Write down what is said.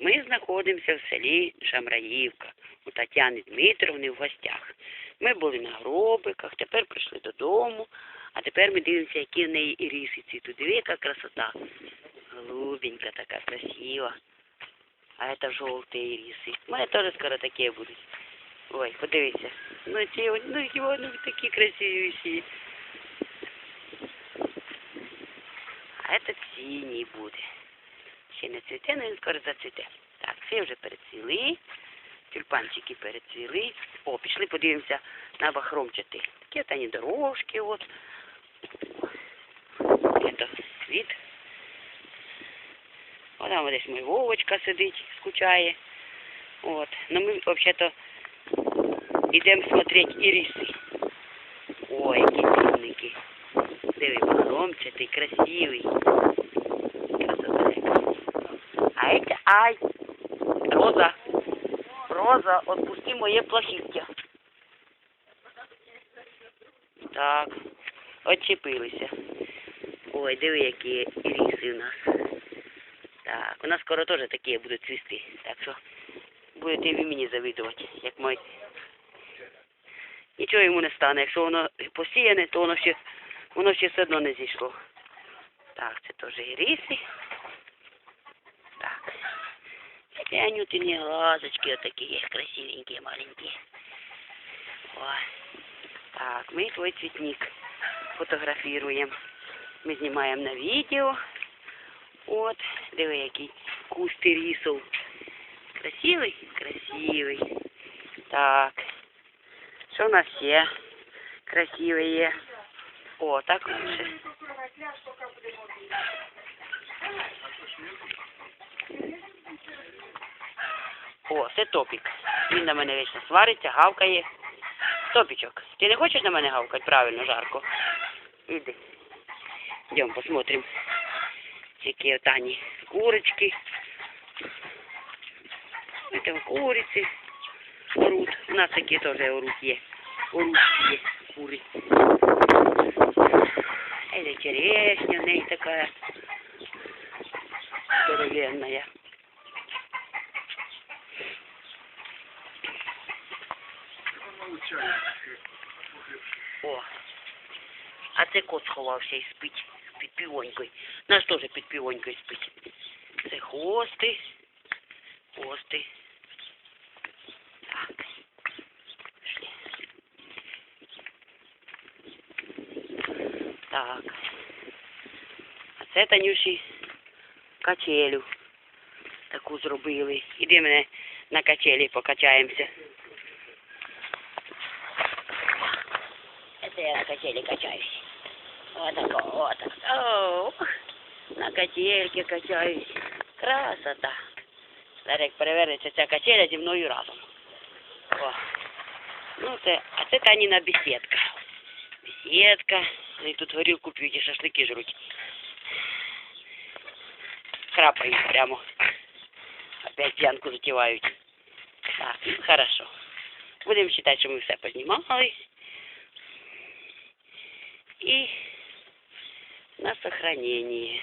Ми знаходимося в селі Шамраївка у Тетяни Дмитровни в гостях. Ми були на гробиках, тепер прийшли додому, а тепер ми дивимося, які в неї ірисиці. Тут диви, яка красота. Голубенька така красива. А это желтые ирисы. У мене теж скоро такі будуть. Ой, подивися. Ну ці от- ну, які вони такі красиві всі. А этот синій буде. Ще не цвіте, але він скоро зацвіте. Так, всі вже перецвіли. Тюльпанчики перецвіли. О, пішли подивимося на бахромчати. Такі от вони дорожки, от. Это світ. О, там десь мій Вовочка сидить, скучає. От. Ну ми взагалі-то йдемо смотреть іриси. Ой, які цінники. Диви, багромчатий, красивий. Красота яка. А это, ай, Роза, Роза, отпусти моє плахіття. Так, отчепилися. Ой, диви, які іриси у нас. Так, у нас скоро теж такі будуть цвісти. Так що будете і ви мені завидувати, як мой. Нічого йому не стане. Якщо воно посіяне, то воно ще, воно ще все одно не зійшло. Так, це теж іриси. Такі анютині глазочки отакі є, красивенькі, маленькі. Ой. Так, ми твій цвітник фотографуємо. Ми знімаємо на відео. От, диви, який куст рісов. Красивий? Красивий. Так. Що у нас ще красиве є? О, так лучше. О, це топік. Він на мене вечно свариться, гавкає. Топічок, ти не хочеш на мене гавкати правильно, жарко? Іди. Йдемо посмотрим. Які от они курочки. Это курицы орут. У нас такие тоже орут є. Орущие куры. Это черешня в ней такая здоровенная. О, а це кот сховався і спить під півонькою. Наш теж під півонькою спить. Це хвости. Хвости. Так. Так. А це Танюші качелю. Таку зробили. Іди мене на качелі покачаємося. Это я на качели качаюсь. Вот так, вот так. О, на качельке качаюсь. Красота. Як перевернеться ця качеля зі мною разом. О. Ну це, а це Таніна бесідка. Бесідка. Вони тут горілку п'ють і шашлики жруть. Храпають прямо. Опять п'янку затівають. Так, ну хорошо. Будемо вважати, що ми все познімали. И на сохранение.